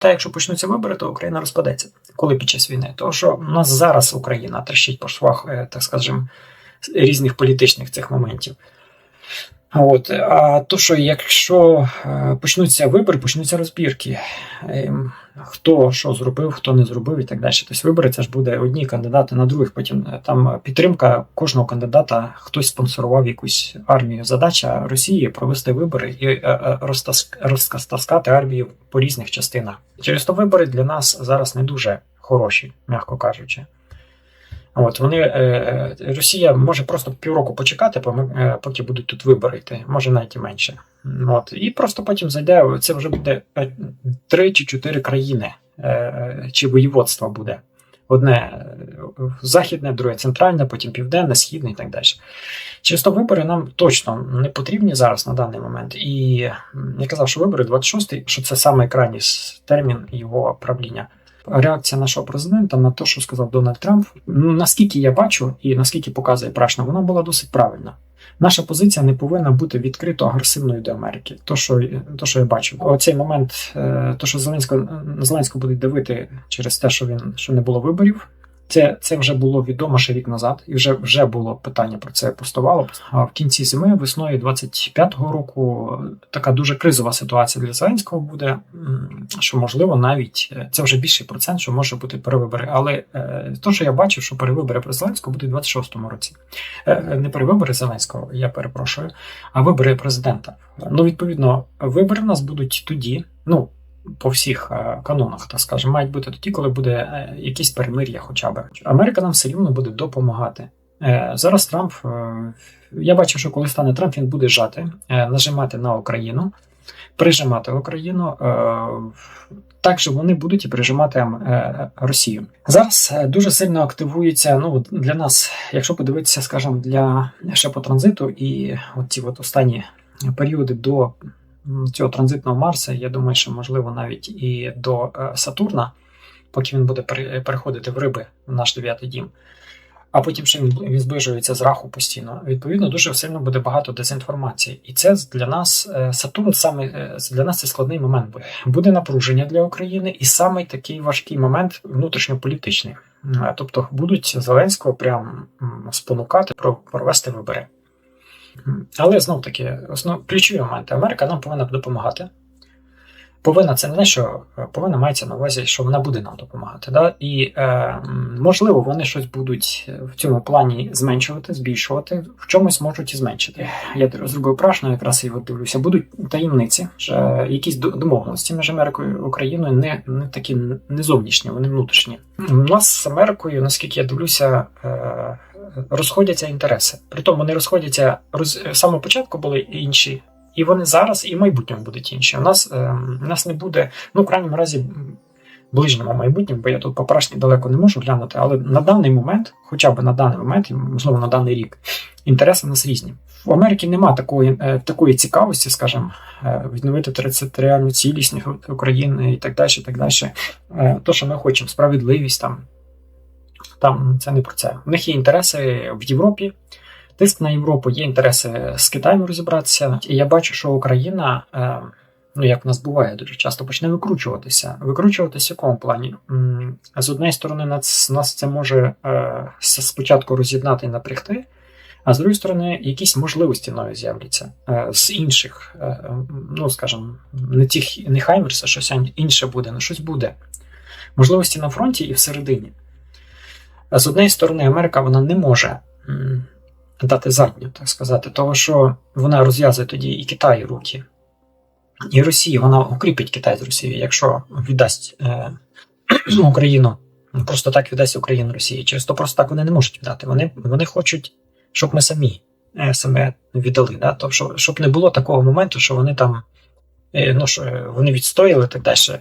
Та якщо почнуться вибори, то Україна розпадеться. Коли під час війни? Тому що у нас зараз Україна трещить по швах, е, так скажемо, різних політичних цих моментів. От, а то, що якщо е, почнуться вибори, почнуться розбірки. Ем, Хто що зробив, хто не зробив і так далі. Тобто вибори це ж буде одні кандидати на других. Потім е, там підтримка кожного кандидата, хтось спонсорував якусь армію. Задача Росії провести вибори і е, розтаскати армію по різних частинах. Через то вибори для нас зараз не дуже хороші, м'яко кажучи. От вони е, е, Росія може просто півроку почекати, е, поки будуть тут вибори йти, може навіть і менше. От і просто потім зайде. Це вже буде три чи чотири країни чи воєводства буде. Одне західне, друге центральне, потім південне, східне і так далі. Через то вибори нам точно не потрібні зараз на даний момент. І я казав, що вибори 26-й, що це саме крайній термін його правління. Реакція нашого президента на те, що сказав Дональд Трамп, ну наскільки я бачу і наскільки показує Прашна, вона була досить правильна. Наша позиція не повинна бути відкрито агресивною до Америки. То, що, то, що я бачу, оцей момент, е, то, що Зеленського Зеленського будуть давити через те, що він що не було виборів. Це, це вже було відомо ще рік назад, і вже вже було питання про це постувало. А в кінці зими, весною 25-го року, така дуже кризова ситуація для Зеленського буде. Що можливо навіть е, це вже більший процент, що може бути перевибори. Але е, то, що я бачив, що перевибори про Зеленського будуть у 26-му році. Е, не перевибори Зеленського, я перепрошую, а вибори президента. Ну, відповідно, вибори в нас будуть тоді. Ну по всіх е, канонах, так скажемо, мають бути тоді, коли буде е, якесь перемир'я, хоча б Америка нам все рівно буде допомагати. Е, Зараз Трамп, я бачу, що коли стане Трамп, він буде жати, нажимати на Україну, прижимати Україну. Так же вони будуть і прижимати е, Росію. Зараз дуже сильно активується. Ну для нас, якщо подивитися, скажімо, для ще по транзиту і от ці от останні періоди до цього транзитного Марса, я думаю, що можливо навіть і до е, Сатурна, поки він буде пере- переходити в риби в наш дев'ятий дім. А потім ще він, зближується з раху постійно. Відповідно, дуже сильно буде багато дезінформації. І це для нас е, Сатурн саме е, для нас це складний момент буде. Буде напруження для України, і саме такий важкий момент внутрішньополітичний. Тобто будуть Зеленського прям спонукати про провести вибори. Але знов таки, основ ключові моменти. Америка нам повинна допомагати. Повинна це не те, що е, повинна мається на увазі, що вона буде нам допомагати. Да? І е, можливо, вони щось будуть в цьому плані зменшувати, збільшувати, в чомусь можуть і зменшити. Я зробив прашно, якраз і дивлюся, будуть таємниці, що якісь до- домовленості між Америкою і Україною не, не такі не зовнішні, вони внутрішні. У нас з Америкою, наскільки я дивлюся, е, розходяться інтереси. Притому вони розходяться роз... самого початку були інші. І вони зараз і в майбутньому будуть інші. У нас, е, у нас не буде, ну, в крайньому разі, ближньому майбутньому, бо я тут поперашні далеко не можу глянути, але на даний момент, хоча б на даний момент, і, можливо, на даний рік, інтереси в нас різні. В Америці нема такої, е, такої цікавості, скажімо, е, відновити територіальну цілісність України і так далі. Так далі. Е, То, що ми хочемо, справедливість там, там це не про це. У них є інтереси в Європі. Тиск на Європу є інтереси з Китаєм розібратися. І я бачу, що Україна, е, ну як в нас буває дуже часто, почне викручуватися. Викручуватися в якому плані? З однієї сторони, нас, нас це може е, спочатку роз'єднати і напрягти, а з другої сторони, якісь можливості нові з'являться е, з інших, ну скажімо, не тих, не Хаймерса, щось інше буде, ну щось буде. Можливості на фронті і всередині. З однієї сторони, Америка вона не може. дати задню, так сказати, того, що вона розв'язує тоді і Китай руки, і Росію, вона укріпить Китай з Росією, якщо віддасть е, Україну, просто так віддасть Україну Росії. Через то просто так вони не можуть віддати. Вони, вони хочуть, щоб ми самі е, себе віддали. Да? Тобто, щоб не було такого моменту, що вони там. е, Ну, що е, вони відстояли так далі.